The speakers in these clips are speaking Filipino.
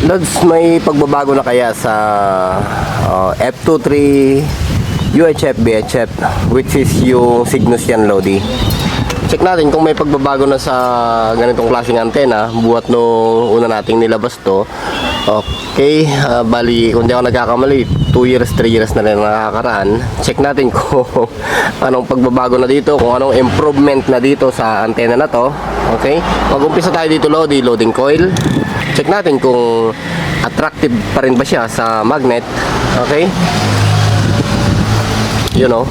Lods, may pagbabago na kaya sa uh, F23 UHF BHF which is yung Cygnus yan Lodi. Check natin kung may pagbabago na sa ganitong klaseng antena buhat no una nating nilabas to. Okay, ah, bali kung di ako nagkakamali, 2 years, 3 years na rin nakakaraan. Check natin kung anong pagbabago na dito, kung anong improvement na dito sa antena na to. Okay, mag-umpisa tayo dito Lodi, loading coil. Natin kung attractive pa rin ba siya sa magnet. Okay? You know.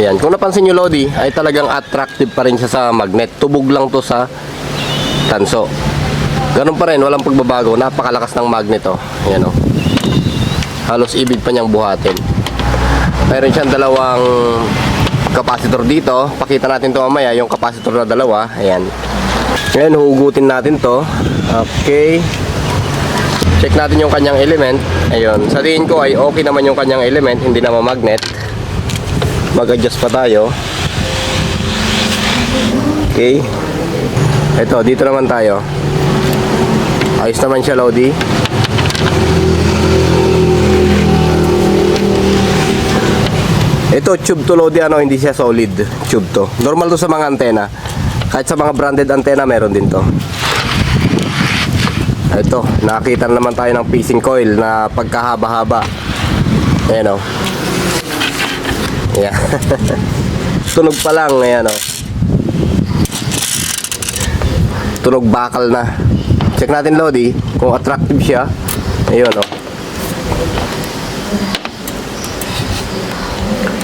Yan, kung napansin nyo Lodi, ay talagang attractive pa rin siya sa magnet. Tubog lang to sa tanso. Ganun pa rin, walang pagbabago. Napakalakas ng magnet oh. Yan oh. Halos ibig pa niyang buhatin. Meron siyang dalawang capacitor dito. Pakita natin to mamaya, yung capacitor na dalawa. Ayan. Ngayon, hugutin natin to. Okay. Check natin yung kanyang element. Ayun. Sa tingin ko ay okay naman yung kanyang element, hindi naman magnet. Mag-adjust pa tayo. Okay. Ito, dito naman tayo. Ayos naman siya, Lodi. Ito, tube to Lodi, ano, hindi siya solid. Tube to. Normal to sa mga antena. Kahit sa mga branded antena, meron din to. Ito, nakakita na naman tayo ng piecing coil na pagkahaba-haba. Ayan o. Ayan. Tunog pa lang, ayan o. Tunog bakal na. Check natin Lodi, kung attractive siya. Ayun o.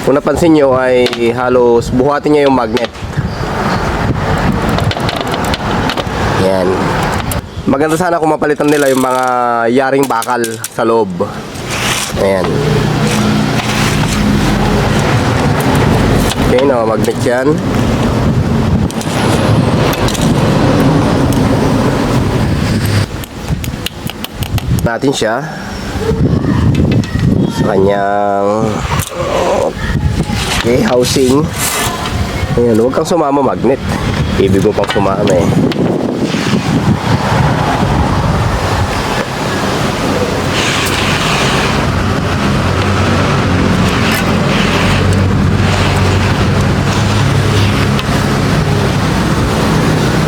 Kung napansin nyo ay halos buhatin niya yung magnet. Yan. Maganda sana kung mapalitan nila yung mga yaring bakal sa loob. Ayan. Okay, no, magnet yan. Natin siya sa kanyang okay, housing. Ayan, huwag kang sumama magnet. Ibig mo pang sumama eh.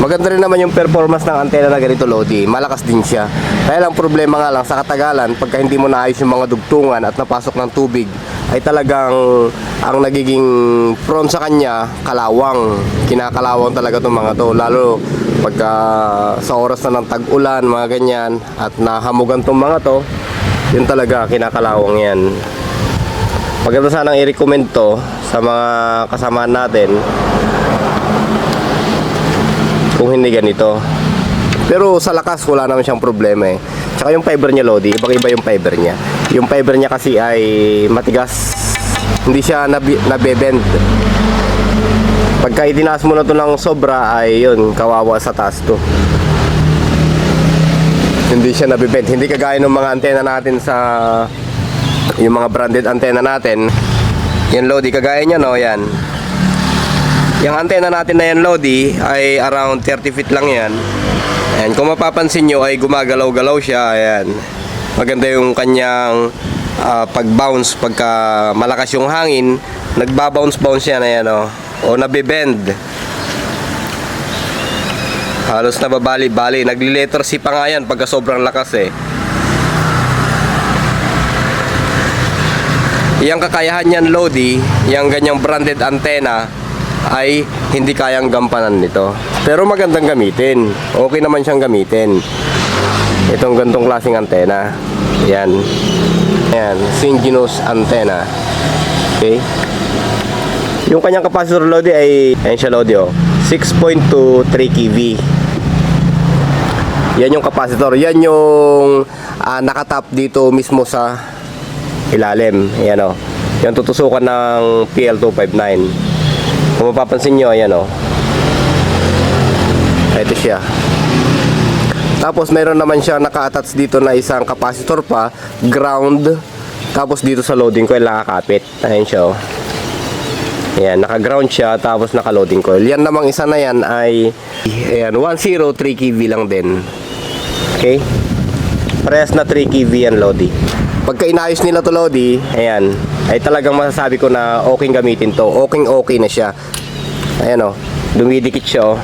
Maganda rin naman yung performance ng antena na ganito Lodi. Malakas din siya. Kaya lang problema nga lang sa katagalan, pagka hindi mo naayos yung mga dugtungan at napasok ng tubig, ay talagang ang nagiging prone sa kanya, kalawang. Kinakalawang talaga itong mga to. Lalo pagka sa oras na ng tag-ulan, mga ganyan, at nahamugan itong mga to, yun talaga, kinakalawang yan. Maganda sanang i-recommend to sa mga kasamahan natin kung hindi ganito. Pero sa lakas, wala naman siyang problema eh. Tsaka yung fiber niya, Lodi, ibang iba yung fiber niya. Yung fiber niya kasi ay matigas. Hindi siya nabi, nabebend. Pagka itinaas mo na to ng sobra, ay yun, kawawa sa taas to. Hindi siya nabibend. Hindi kagaya ng mga antena natin sa yung mga branded antena natin. Yan, Lodi, kagaya niya, no? Yan. Yung antena natin na yan, Lodi, ay around 30 feet lang yan. Ayan, kung mapapansin nyo ay gumagalaw-galaw siya. Ayan. Maganda yung kanyang ah, pag-bounce pagka malakas yung hangin. Nagbabounce-bounce yan, ayan o. O nabibend. Halos nababali-bali. Nagli-letter C pa nga yan pagka sobrang lakas eh. Yung kakayahan niyan, Lodi, yung ganyang branded antenna, ay hindi kayang gampanan nito. Pero magandang gamitin. Okay naman siyang gamitin. Itong gantong klaseng antena. Yan. Yan. Syngenous antenna. Okay. Yung kanyang capacitor load ay, ayan siya load oh, 6.23 kV. Yan yung capacitor. Yan yung ah, nakatap dito mismo sa ilalim. Ayan o. Yan tutusukan ng PL259. Kung mapapansin nyo, ayan o. Ito siya. Tapos meron naman siya naka-attach dito na isang capacitor pa, ground. Tapos dito sa loading coil nakakapit. Ayan siya o. Ayan, naka-ground siya tapos naka-loading coil. Yan namang isa na yan ay ayan, 103 kV lang din. Okay? Parehas na 3 kV yan, Lodi. Pagka inayos nila to, Lodi, ayan, ay talagang masasabi ko na okay gamitin to. Okay, okay na siya. Ayan o, dumidikit siya o.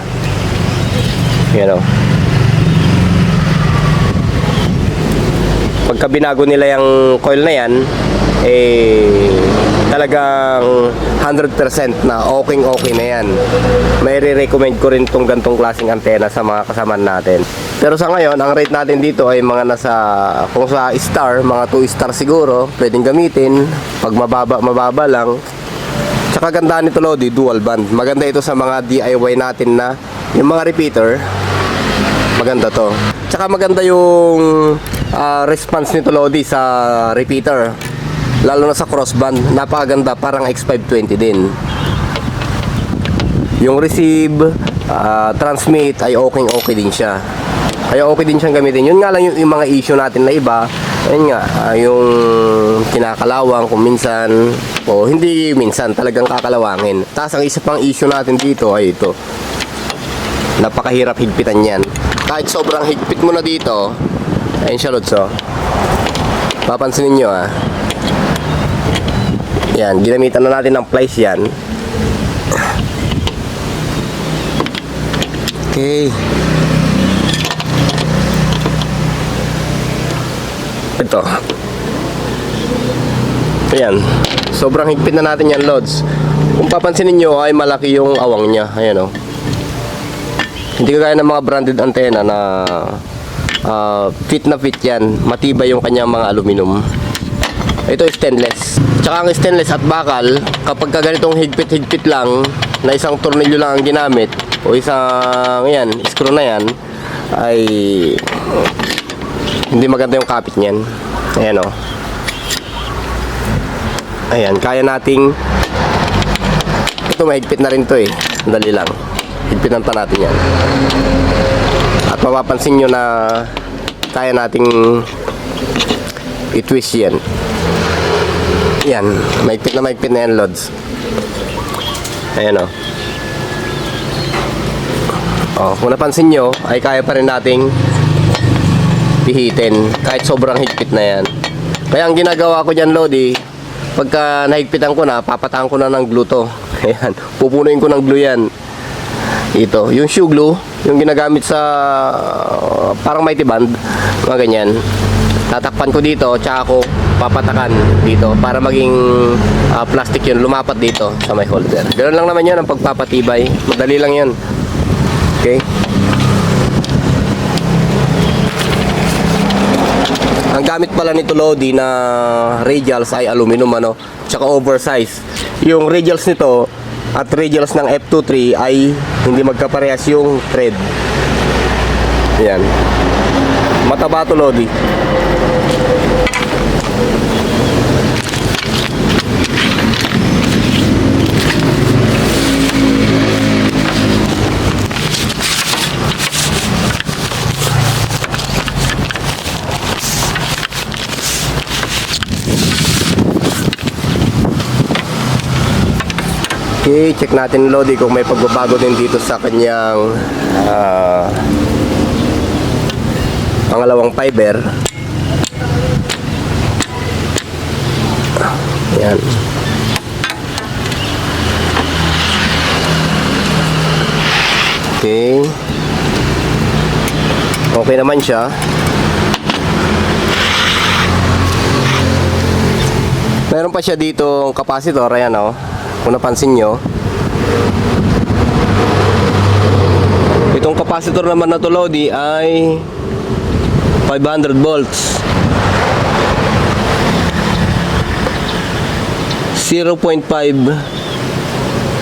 Ayan o. Pagka binago nila yung coil na yan, eh, talagang 100% na okay okay na yan. May re-recommend ko rin tong gantong klaseng antena sa mga kasama natin. Pero sa ngayon, ang rate natin dito ay mga nasa, kung sa star, mga 2 star siguro, pwedeng gamitin. Pag mababa, mababa lang. Tsaka ganda nito Lodi, dual band. Maganda ito sa mga DIY natin na yung mga repeater, maganda to. Tsaka maganda yung ah, response nito Lodi sa repeater. Lalo na sa crossband, napakaganda, parang X520 din. Yung receive, ah, transmit ay okay okay din siya. Kaya okay din siyang gamitin. Yun nga lang yung, yung mga issue natin na iba. Ayun nga, ah, yung kinakalawang kung minsan o hindi minsan talagang kakalawangin. Tapos ang isa pang issue natin dito ay ito. Napakahirap higpitan yan. Kahit sobrang higpit mo na dito, ayun siya Lodso. Papansinin nyo ah. Yan, ginamitan na natin ng plies yan. Okay. Ito. Ayan. Sobrang higpit na natin yan, Lods. Kung papansinin nyo, ay malaki yung awang niya. Ayan o. Hindi kagaya ng mga branded antenna na ah, fit na fit yan. Matibay yung kanyang mga aluminum. Ito stainless. Tsaka ang stainless at bakal, kapag ka ganitong higpit-higpit lang, na isang tornilyo lang ang ginamit, o isang, yan, screw na yan, ay hindi maganda yung kapit niyan. Ayan o. Ayan, kaya nating ito mahigpit na rin to eh. Dali lang. Higpitan pa natin yan. At mapapansin nyo na kaya nating i-twist yan. Yan. Mahigpit na mahigpit na yan, Lods. Ayan o. Oh, kung napansin nyo, ay kaya pa rin nating pihitin kahit sobrang higpit na yan. Kaya ang ginagawa ko dyan, Lodi, pagka nahigpitan ko na, papatahan ko na ng glue to. Ayan, pupunuin ko ng glue yan. Ito, yung shoe glue, yung ginagamit sa parang mighty band, mga ganyan. Tatakpan ko dito, tsaka ako papatakan dito para maging ah, plastic yun, lumapat dito sa may holder. Ganun lang naman yun ang pagpapatibay. Madali lang yun. Okay? Ang gamit pala nito Lodi na radials ay aluminum ano, tsaka oversize. Yung radials nito at radials ng F23 ay hindi magkaparehas yung thread. Yan. Mataba to Lodi. Okay, check natin Lodi kung may pagbabago din dito sa kanyang ah, pangalawang fiber. Yan. Okay. Okay naman siya. Meron pa siya dito capacitor, ayan oh. Kung napansin nyo. Itong capacitor naman na to Lodi ay 500 volts. 0.5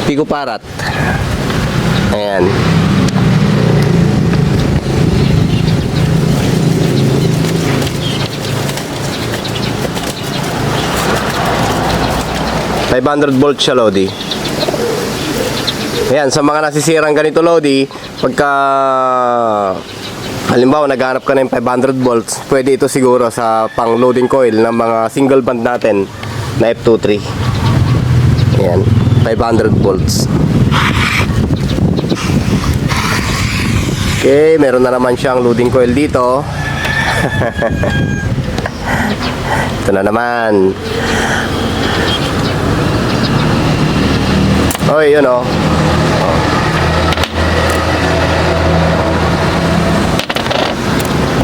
picofarad. Ayan. Five hundred volts siya, Lodi. Ayan, sa mga nasisirang ganito, Lodi, pagka halimbawa naghanap ka ng 500 volts, pwede ito siguro sa pang loading coil ng mga single band natin na F23. Ayan. 500 volts. Okay, meron na naman siyang loading coil dito. Ito na naman. Oy, yun oh.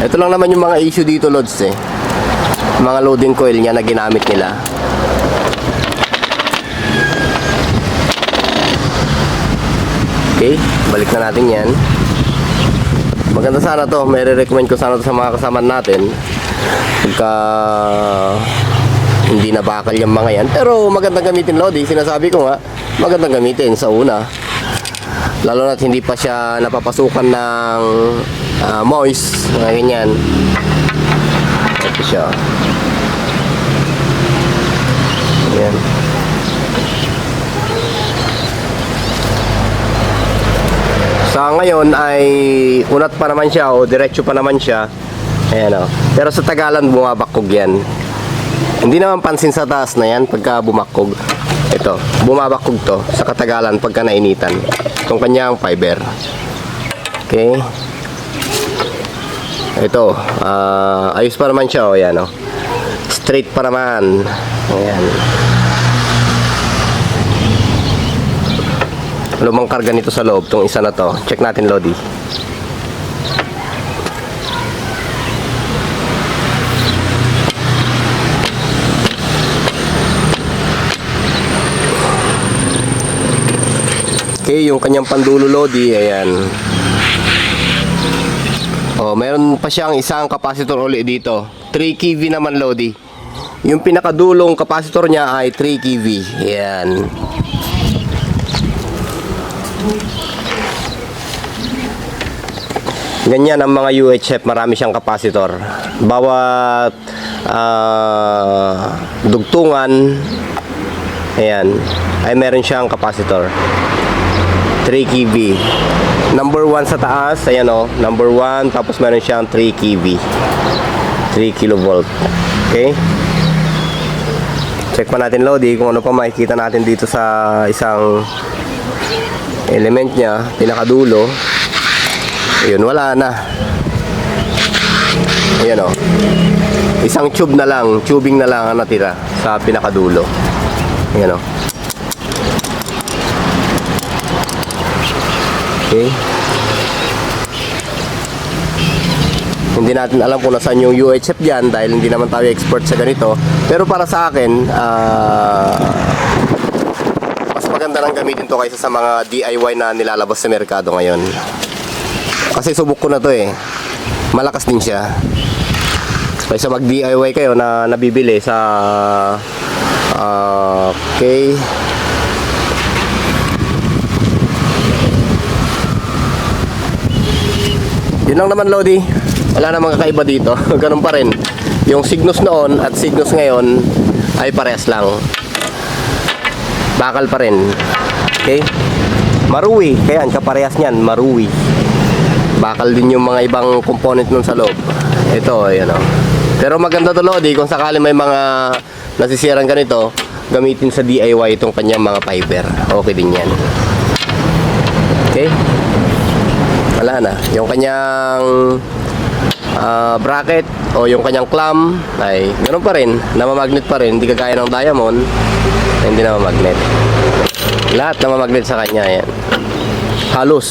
Ito lang naman yung mga issue dito, Lods eh. Mga loading coil niya na ginamit nila. Okay, balik na natin yan. Maganda sana to. May recommend ko sana to sa mga kasama natin. Pagka hindi na bakal yung mga yan. Pero magandang gamitin, Lodi. Sinasabi ko nga, magandang gamitin sa una. Lalo na hindi pa siya napapasukan ng ah, moist. Mga ganyan. Ito siya. Ayan. Sa ngayon ay unat pa naman siya o diretso pa naman siya. Ayan o. Pero sa Tagalan bumabakog yan. Hindi naman pansin sa taas na yan pagka bumakog. Ito, bumabakog to sa katagalan pagka nainitan. Itong kanyang fiber. Okay. Ito, ah, ayos pa naman siya o yan o. Straight pa naman. Ayan. Lumang karga nito sa loob, tong isa na to. Check natin, Lodi. Okay, yung kanyang pandulo Lodi, ayan. Oh, meron pa siyang isang capacitor uli dito. 3 kV naman Lodi. Yung pinakadulong capacitor niya ay 3 kV. Ayan. Ganyan ang mga UHF, marami siyang kapasitor. Bawat ah, dugtungan, ayan, ay meron siyang kapasitor. 3 kV. Number 1 sa taas, ayan o, number 1, tapos meron siyang 3 kV. 3 kilovolt. Okay? Check pa natin Lodi kung ano pa makikita natin dito sa isang element niya, pinakadulo. Ayun, wala na. Ayan o. Isang tube na lang, tubing na lang ang natira sa pinakadulo. Ayan o. Okay. Hindi natin alam kung nasaan yung UHF dyan dahil hindi naman tayo expert sa ganito. Pero para sa akin, ah mas maganda nang gamitin to kaysa sa mga DIY na nilalabas sa merkado ngayon. Kasi subok ko na to eh. Malakas din siya. Kaysa mag DIY kayo na nabibili sa ah, okay. Yun lang naman Lodi. Wala namang kakaiba dito. Ganun pa rin. Yung Cygnus noon at Cygnus ngayon ay parehas lang. Bakal pa rin. Okay? Marui. Kaya kaparehas niyan, marui. Bakal din yung mga ibang component nun sa loob. Ito, ayan o. Pero maganda to Lodi kung sakali may mga nasisirang ganito, gamitin sa DIY itong kanyang mga fiber. Okay din yan. Okay? Wala na. Yung kanyang ah, bracket o yung kanyang clamp ay ganoon pa rin. Namamagnet pa rin. Hindi kagaya ng diamond. na Hindi namamagnet. Lahat namamagnet sa kanya. Yan. Halos.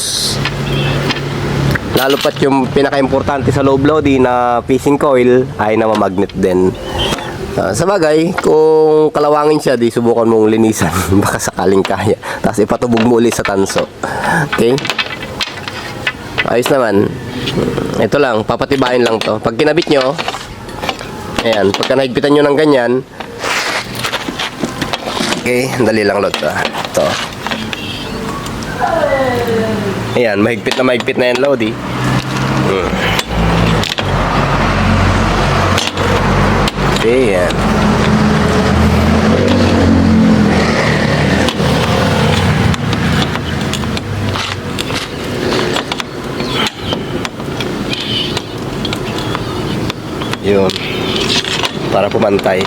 Lalo pat yung pinaka-importante sa low bloody na fishing coil ay namamagnet din. Ah, sa kung kalawangin siya, di subukan mong linisan. Baka sakaling kaya. Tapos ipatubog mo ulit sa tanso. Okay? Ayos naman. Ito lang, papatibayin lang to. Pag kinabit nyo, ayan, pagka nahigpitan nyo ng ganyan, okay, dali lang lot. Ah. Ito. Ayan, mahigpit na mahigpit na yan, Lodi. Hmm. Okay, yan. Yun. Para pumantay.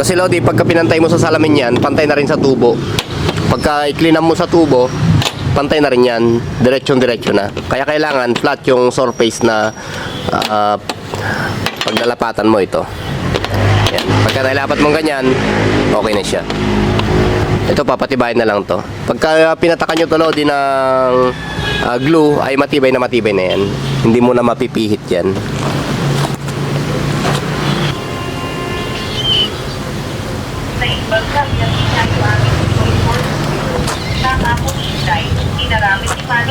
Kasi Lodi, pagka pinantay mo sa salamin yan, pantay na rin sa tubo. Pagka iklinam mo sa tubo, pantay na rin yan. Diretsyon diretsyo na. Kaya kailangan flat yung surface na ah, paglalapatan mo ito. Yan. Pagka nalapat mo ganyan, okay na siya. Ito papatibayin na lang to. Pagka pinatakan nyo to Lodi ng ah, glue, ay matibay na matibay na yan. Hindi mo na mapipihit yan.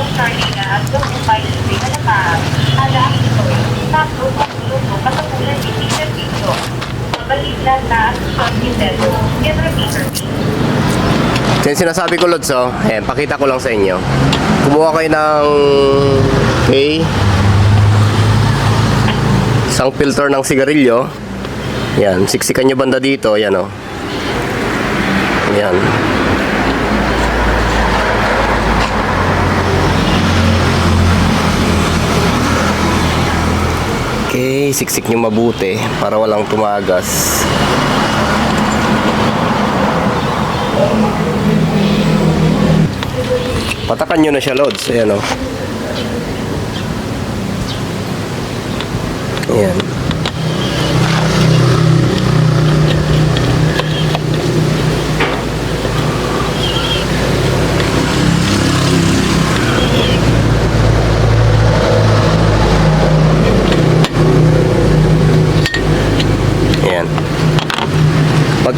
Manong Carlina at Dr. Luis na nakaharap. Alam ito, tapos pagtuluto kasapulan ni Peter Pito. Mabalita na at Sean Pintero, General Peter P. Yan sinasabi ko, Lods, oh. Pakita ko lang sa inyo. Kumuha kayo ng... Okay. Isang filter ng sigarilyo. Yan, siksikan nyo banda dito. Yan, oh. Yan. Okay, siksik nyo mabuti para walang tumagas. Patakan nyo na siya, Lods. Ayan, o. Ayan. Ayan.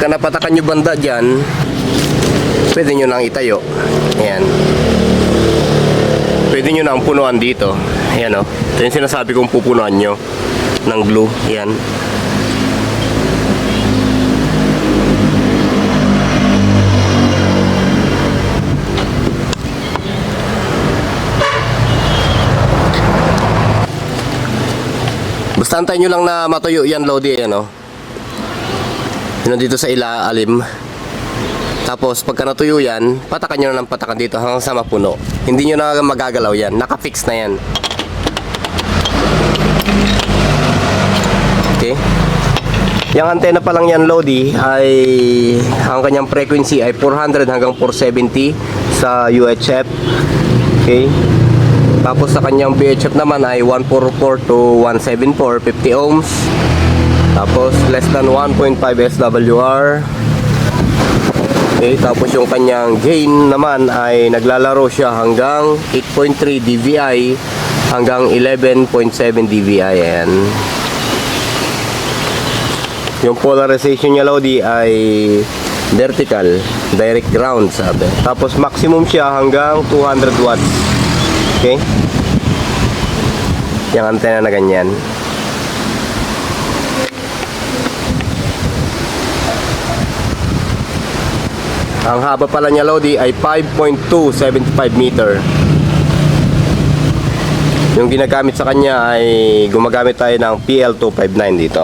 Pagka napatakan nyo banda dyan, pwede nyo nang itayo. Ayan. Pwede nyo nang punuan dito. Ayan o. Ito yung sinasabi kong pupunuan nyo ng glue. Ayan. Basta antayin nyo lang na matuyo yan, Lodi. Ayan o. Yun dito sa ilalim. Tapos pagka natuyo yan, patakan nyo na ng patakan dito hanggang sa mapuno. Hindi nyo na magagalaw yan. Nakafix na yan. Okay. Yung antena pa lang yan, Lodi, ay ang kanyang frequency ay 400 hanggang 470 sa UHF. Okay. Tapos sa kanyang VHF naman ay 144 to 174, 50 ohms. Tapos less than 1.5 SWR. Okay, tapos yung kanyang gain naman ay naglalaro siya hanggang 8.3 dBi hanggang 11.7 dBi. Ayan. Yung polarization niya Lodi ay vertical, direct ground sabi. Tapos maximum siya hanggang 200 watts. Okay? Yung antena na ganyan. Ang haba pala niya Lodi ay 5.275 meter. Yung ginagamit sa kanya ay gumagamit tayo ng PL259 dito.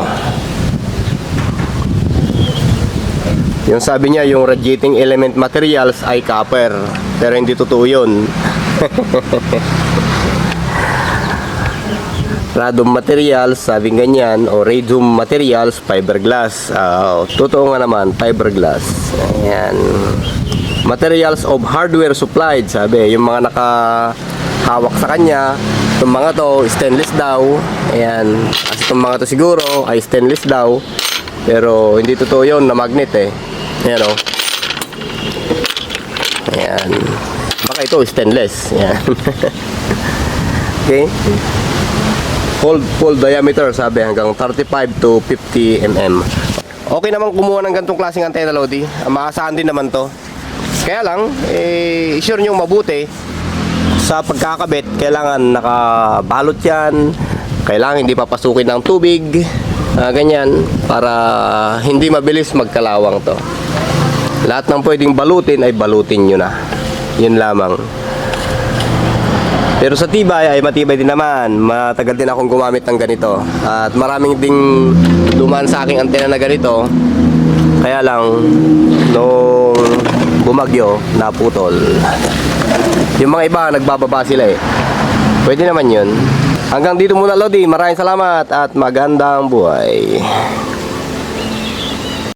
Yung sabi niya yung radiating element materials ay copper. Pero hindi totoo yun. Radom materials, sabing ganyan, o radium materials, fiberglass. Ah, totoo nga naman, fiberglass. Ayan. Materials of hardware supplied, sabi. Yung mga nakahawak sa kanya, itong mga to, stainless daw. Ayan. Kasi itong mga to siguro ay stainless daw. Pero hindi totoo yun na magnet eh. Ayan o. Ayan. Baka ito stainless. Ayan. okay. Full, full diameter sabi hanggang 35 to 50 mm. Okay naman kumuha ng gantong klaseng antena Lodi. Maasahan din naman to. Kaya lang, eh, sure nyo mabuti sa pagkakabit, kailangan nakabalot yan, kailangan hindi papasukin ng tubig, ah, ganyan, para hindi mabilis magkalawang to. Lahat ng pwedeng balutin ay balutin nyo na. Yun lamang. Pero sa tibay ay matibay din naman. Matagal din akong gumamit ng ganito. At maraming ding dumaan sa aking antena na ganito. Kaya lang, nung bumagyo, naputol. Yung mga iba, nagbababa sila eh. Pwede naman yun. Hanggang dito muna, Lodi. Maraming salamat at magandang buhay.